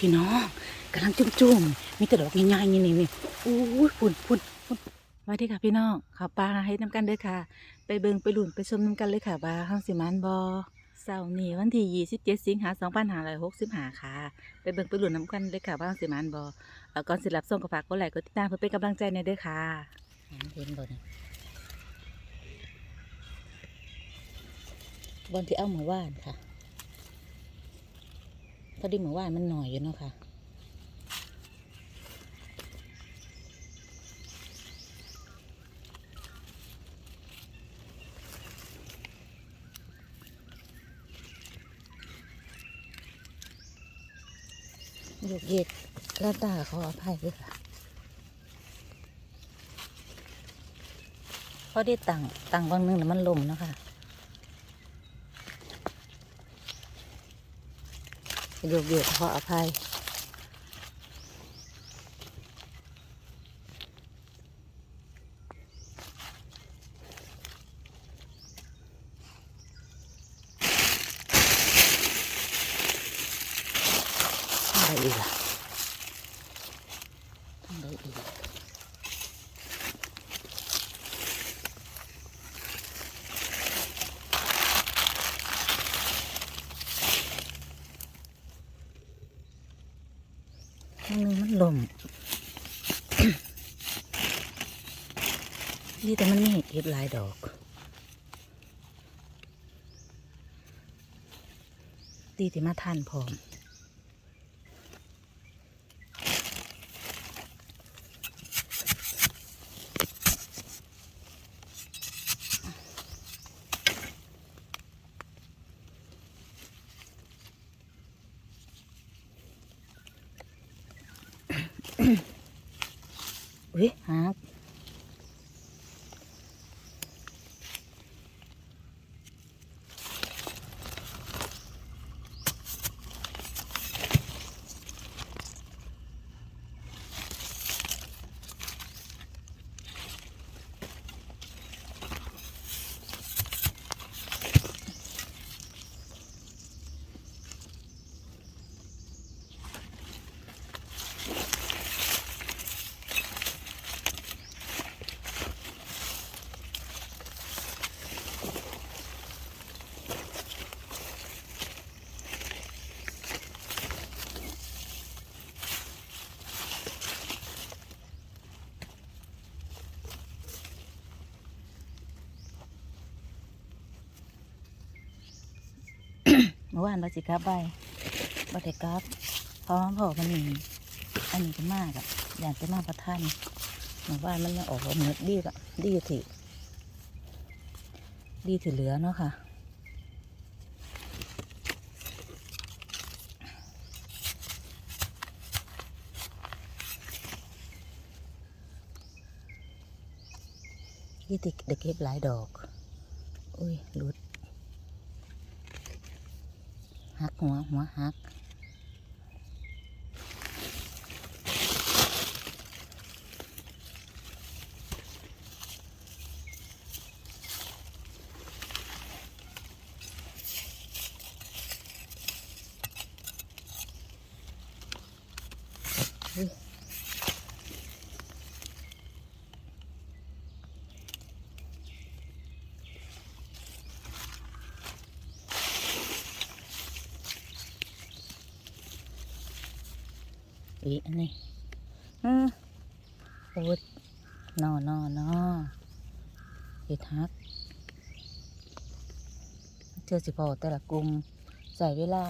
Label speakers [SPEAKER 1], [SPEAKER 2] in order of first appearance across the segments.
[SPEAKER 1] พี่น้องกำลังจุ่มๆมีแต่ดอกใหญ่ๆนี่นี่นี่อู้พุ่นพุ่นพุ่นสวัสดีค่ะพี่น้องข่าวปลาให้น้ำกันเด้อค่ะ ไปเบิ่งไปหลุนไปชมน้ำกันเลยค่ะว่าห้างสิมานบอเสาร์นี้วันที่ 27 สิงหา2565ค่ะ ไปเบิ่งไปหลุนน้ำกันเลยค่ะว่าห้างสิมานบอแล้วก่อนสิรับส่งก็ฝากกดไลกดติดตามเพื่อเป็นกำลังใจในเด้อค่ะเห็นบ่นี่บอนที่เอาหมาว่านค่ะ พอดีหมู่ว่ามันหน่อยอยู่เนาะค่ะลูกเย็ดกระตาขออภัยด้วยค่ะพอได้ตังตังบางนึงแล้วมันลมเนาะค่ะ โยกเย็ดขออภัย ทำได้อีกล่ะทำได้อีกข้างหนึงมัน ลมนี่แต่มันไม่เห็นเก็บหลายดอก ดีที่มาทานพร้อม อุ้ยฮัก เมื่อวานเราสิกลับไปบัตรกลับเพราะว่าพ่อมันมีอันนี้ก็มากอะอยากจะมาประท่านเมื่อวานมันยังออกมาเหมือนดีกะดีสิดีถือเหลือเนาะค่ะยี่ติเด็กเก็บหลายดอก อุ้ยหลุด หักหัวหัวหัก อีอันนี้อืมโอ้ยนอนอนอเห็ดฮักเจอสิพอแต่ละกลุ่มใส่เวลา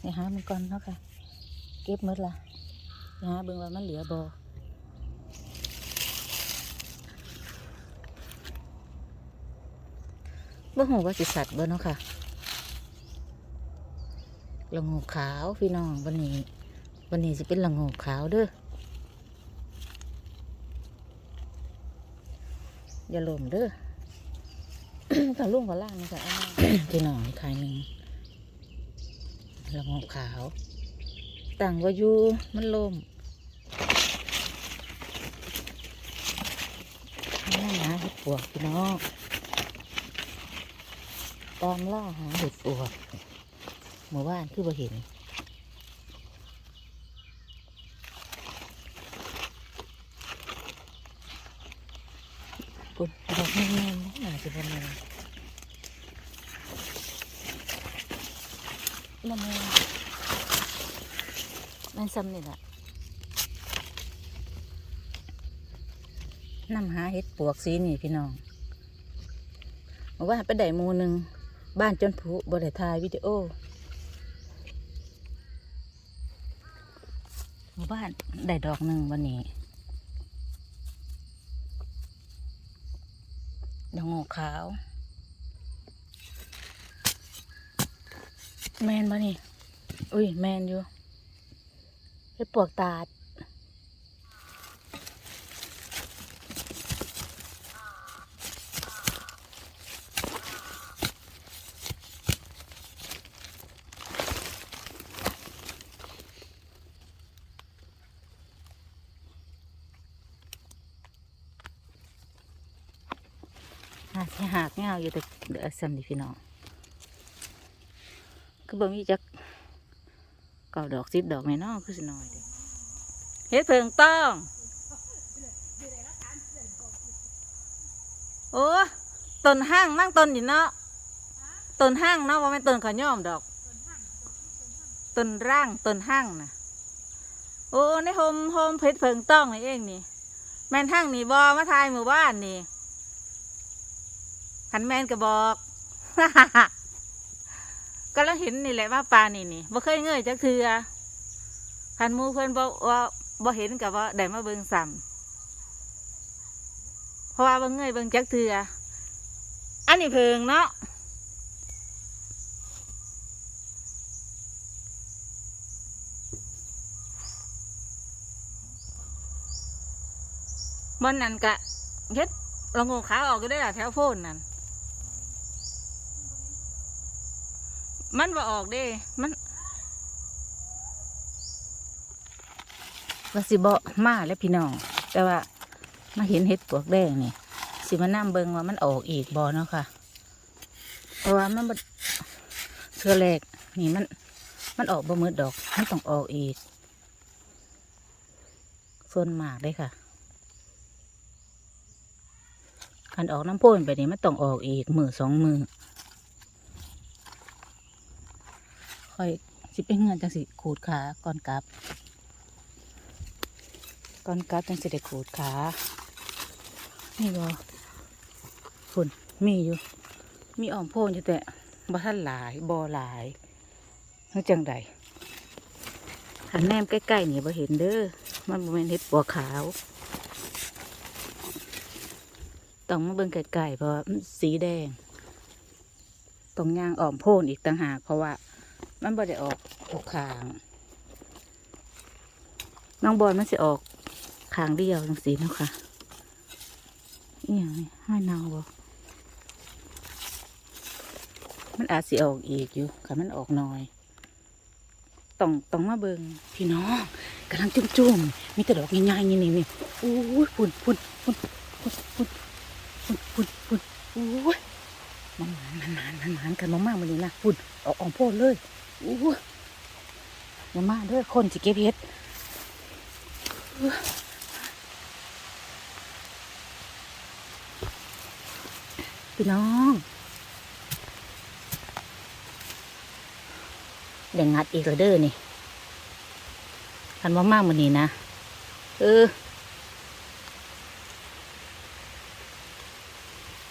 [SPEAKER 1] ไปหามันก่อนเนาะค่ะ เก็บหมดละนะเบิ่งว่ามันเหลือบ่บ่ฮู้ว่าสิสัตว์บ่เนาะค่ะละงูขาวพี่น้องวันนี้ วันนี้สิเป็นละงูขาวเด้ออย่าหล่มเด้อกับลุงกับล่างนี่ค่ะพี่น้องขายหนึ่ง ละโงูขาวต่างวายูมันลมน่าหาเห็ดปวกพี่น้องตามล่าหาเห็ดปวกเมื่อวานคือบ่เห็นปุ่นดอกแม่นๆน่าจะเป็นแม่น ละแม่นแม่นซ้ำนี่แหละนำหาเห็ดปวกสีนี่พี่น้องบอกว่าไปได้มูหนึ่งบ้านจนผุบริถายวิดีโอหมู่บ้านได้ดอกหนึ่งวันนี้ดอกงอกขาว แมนบ่นี่ อุ้ย แมนอยู่เห็ดปวกตาด หากหากเงาอยู่แต่เดือสันนี่พี่น้อง คือบ่มีจักเก่าดอกสิบดอกแม่นอคือสิน้อยเด้อเฮ็ดเพิงต้องโอ้ต้นห้างนั่งต้นอยู่เนาะต้นห้างเนาะว่าไม่ต้นขาวย่อมดอกต้นร่างต้นห้างน่ะโอ้ในโฮมโฮมเพชรเพิงต้องนี่เองนี่ แม่นห้างนี่บอมาทายหมู่บ้านนี่ขันแมนก็บอก ก็แล้วเห็นนี่แหละว่าปลานี่นี่บ่เคยเงยจักเทือขันมูเพื่อนบอกว่าบ่เห็นกับว่าได้มาเบิ่งซ้ำเพราะว่าบ่เงยเบิ่งจักเทืออันนี้เพิงเนาะบนนั่นกะเฮ็ดเรางูขาออกก็ได้ล่ะแถวโพนนั่น มันว่าออกเด้ มันว่าสิบมาแล้วพี่น้อง แต่ว่ามาเห็นเห็ดปวกแดงนี่ สิมานั่เบิงว่ามันออกอีกบอเนาะค่ะ เพราะว่ามันเทือแรกนี่มัน มันออกบ่มืดดอก มันต้องออกอีก ส่วนมากเลยค่ะคันออกน้ำพ่นไปนี่มันต้องออกอีกมือสองมือ ค่อยสิไปเงินจังสิขูดขาก่อนกลับ ก่อนกลับจังสิได้ขูดขานี่บอฝนมีอยู่ มีอ่อมโพนอยู่แต่บ่ท่านหลายบอหลายนั่จังใดหันแนมใกล้ๆนี่บ่เห็นเด้อมันบ่แม่นเห็ดปัวขาวต้องมาเบิ่งไกลๆเพราะว่าสีแดงต้องย่างอ่อมโพนอีกต่างหากเพราะว่า มันบ่ได้ออกออกขางน้องบอลมันสิออกขางเดียวจังสีเนาะค่ะอีหยังนี่ให้นางบ่มันอาจสิออกอีกอยู่ค่ะมันออกน้อยต้องต้องมาเบิงพี่น้องกำลังจุ่มๆมีแต่ดอกใหญ่ๆนี่นี่นี่โอ้ยพุ่นพุ่นพุ่นพุ่นพุ่นพุ่นพุ่นพุ่นโอ้ยมันหมานมันหมานมันหมานกันมากๆมันนี่นะพุ่นออกอ่อมโพดเลย อ้ยอย่ามาด้อคนสิเก็บเห็ดพี่น้องเดี๋ยวงัดอีกแล้วเด้อนี่คันว่ามากมันนี่นะ เออ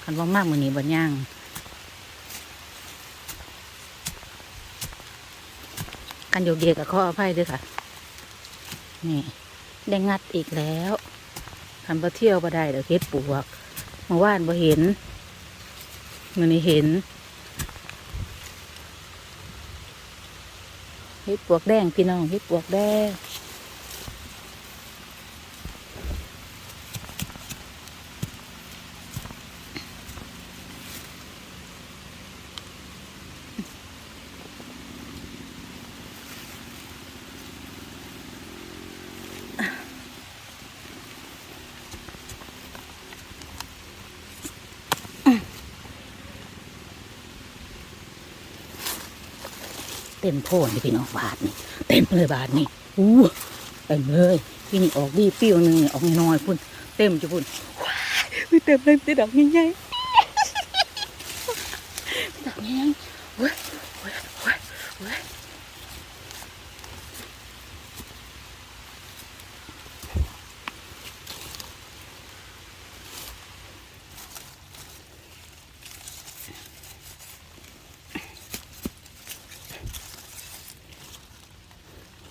[SPEAKER 1] คันว่ามากมันนี่บ่ย่าง กันโยกเยกกับข้ออภัยด้วยค่ะ นี่ได้งัดอีกแล้วคันบ่เที่ยวบ่ได้เดี๋ยวเฮ็ดปวกเมื่อวานบ่เห็นมื้อนี้เห็นเฮ็ดปวกแดงพี่น้องเฮ็ดปวกแดง เต็มโพนี่พี่น้องบาทนี่เต็มเลยบาทนี่อู้เต็มเลยพี่นี่ออกดีปิ้วหนึงออกน้อยๆพุ่นเต็มจะพุ่นว้ายเต็มเลยเต็มดอกใหญ่ๆดอกใหญ่ๆเว้ยเว้ยเว้ยเว้ย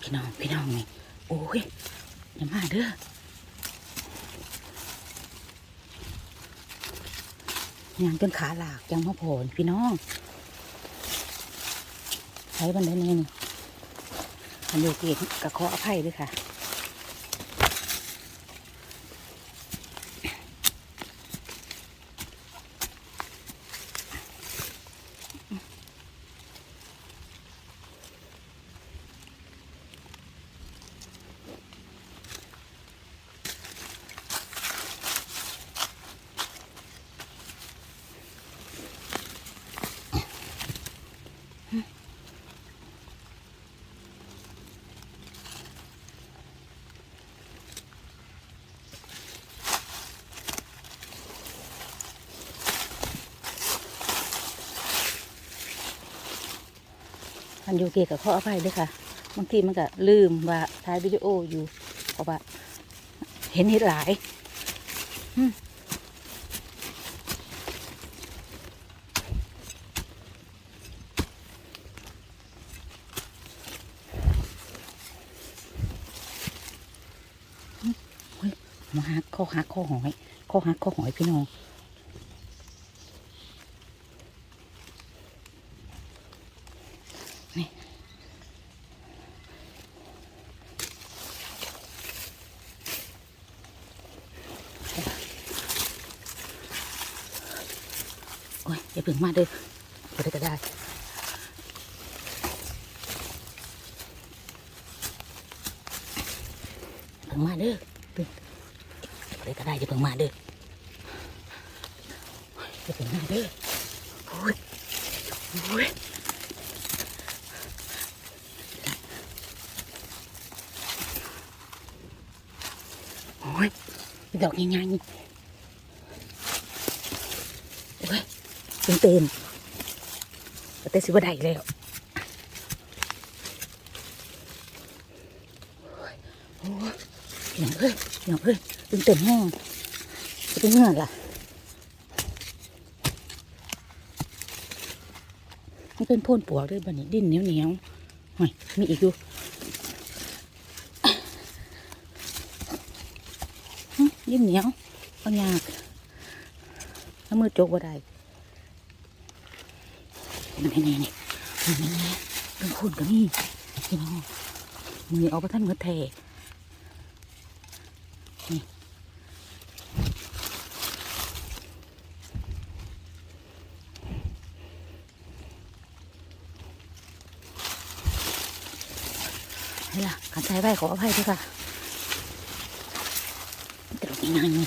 [SPEAKER 1] พี่ น้องพี่น้องนี่โอ้ยอย่ามาเด้อยังจนขาหลากยังมาโผล่พี่น้องใช้บันไดนี่นี่อันอยู่เกียกระขออภัยด้วยค่ะ นโยเกะกับข้ออภัยด้วยค่ะ บางทีมันก็ลืมว่าถ่ายวิดีโออยู่เพราะว่าเห็นเห็ดหลายอืมเฮ้ยมาหักข้อหักข้อหอยข้อหักข้อหอยพี่น้อง โอ้ยอย่าเพิ่งมาเด้อก็ได้ก็ได้เพิ่งมาเด้อเพิ่งก็ได้ก็ได้อย่าเพิ่งมาเด้ออย่าเพิ่งมาเด้อโอ้ยโอ้ยโอ้ยดอกง่ายๆนี่โอ้ย เต็มเต็มแต่สิว่ได้แล้วโอ้ยอย่างเอ้ยอย่างเอ้ยเต็มเต็มแห้งจะเป็นเงื่อนล่ะมันเป็นพ่นปัวด้วยบันนี้ดิ้นเหนียวเหนียวหอยมีอีกอยู่ดิ้นเหนียวบาย่างถ้ามือจกว่าได้ นี่นี่นี่นี่นี่เป็นคนกับนี่พี่น้องมือเอาไปท่านเมื่อแทนี่นี่ล่ะขันใจไว้ขออภัยด้วยค่ะมันจะดอกยังไงนี่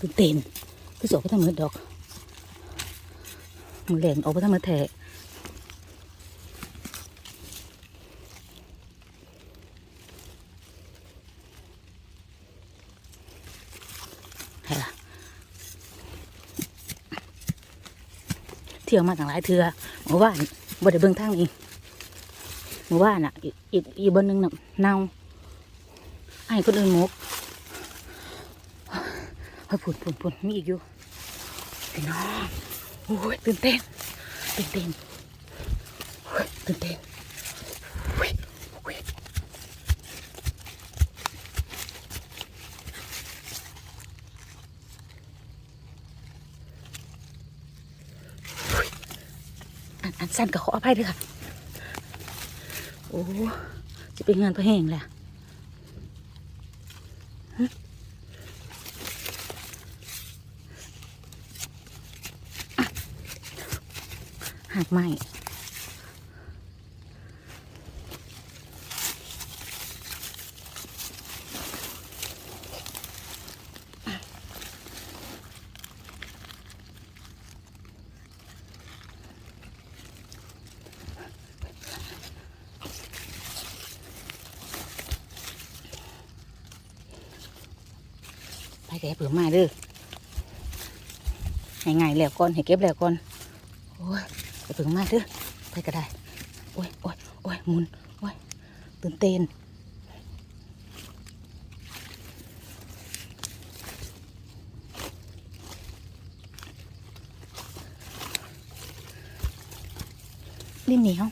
[SPEAKER 1] ตื่นเต้นคือสออกไปทำเหมือนดอกมือแหลงออกไปทำเหมือนแทะเที่ยวมาต่างหลายเทือเมื่อวานบ่ได้เบิ่งทางนี้เมื่อวานอะอีกอีกบนหนึ่งน่ะเน่าให้คนอื่นมก เฮ้ยผุนผุนผุนมีอีกอยู่พี่น้องโอ้ยตื่นเต้นตื่นเต้นโอ้ยตื่นเต้นโอ้ยโอ้ยอันอันสั้นก็ขออภัยด้วยค่ะ โอ้ จะเป็นงานพระแห่งแหละหึอะ หักไหมไปแกเผื่อมาเด้อหง่ายแล้วก่อนให้เก็บแล้วก่อน ยไปเผื่อมาเด้อไปก็ได้ โอ้ยโอ้ยโอ้ยมุน โอ้ยตื่นเต้นลิ้นเหนียว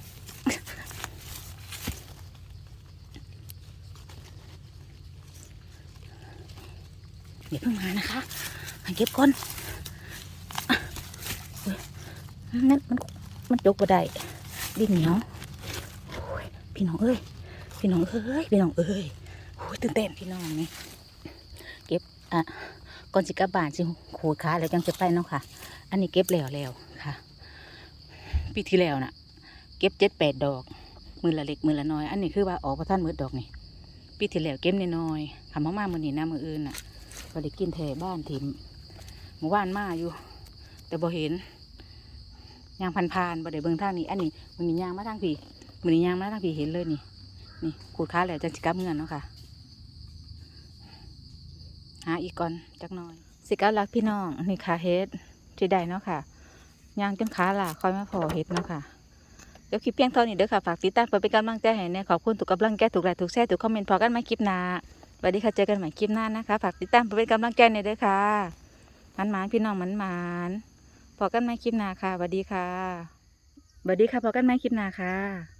[SPEAKER 1] เดี๋ยวเพิ่งมานะคะให้เก็บก่อนนั่นมัน มันจกบ่ได้ดินเหนียวโอ้ยพี่น้องเอ้ยพี่น้องเอ้ยพี่น้องเอ้ยโอ้ยตื่นเต้นพี่น้องนี่เก็บอะก่อนสิกลับบ้านสิขูดขาแล้วจังจะไปเนาะค่ะ อันนี้เก็บแล้วแล้วค่ะปีที่แล้วน่ะ เก็บเจ็ดแปดดอก มือละเล็กมือละน้อย อันนี้คือว่าออกพระท่านมือดอกนี่ปีที่แล้วเก็บน้อยๆทำมากๆมือนี้นะมืออื่นน่ะก็ได้กินแถบ้านถิ่มหมู่บ้านมาอยู่ แต่บ่เห็น ยางพันพานบ่ได้เบิ่งทางนี้ อันนี้มันมียางมาทางพี่มันมียางมาทางพี่เห็นเลยนี่ นี่ขูดค้าแล้วจังสิกลับเงินเนาะค่ะ หาอีกก่อนจักหน่อย สิกับรักพี่น้องนี่ค่ะเฮ็ดที่ได้เนาะค่ะยางจนขาล่ะคอยมาพอเฮ็ดเนาะค่ะเดี๋ยวคลิปเพียงเท่านี้เด้อค่ะฝากติดตามเพื่อเป็นกำลังใจให้แน่ขอบคุณทุกกำลังใจทุกไลค์ทุกแชร์ทุกคอมเมนต์พอกันไหมคลิปหน้าสวัสดีค่ะเจอกันใหม่คลิปหน้านะคะฝากติดตามเพื่อเป็นกำลังใจในอยด้วยค่ะมันหมานพี่น้องมันหมาน พอกันไหมคลิปหน้าค่ะสวัสดีค่ะสวัสดีค่ะพอกันไหมคลิปหน้าค่ะ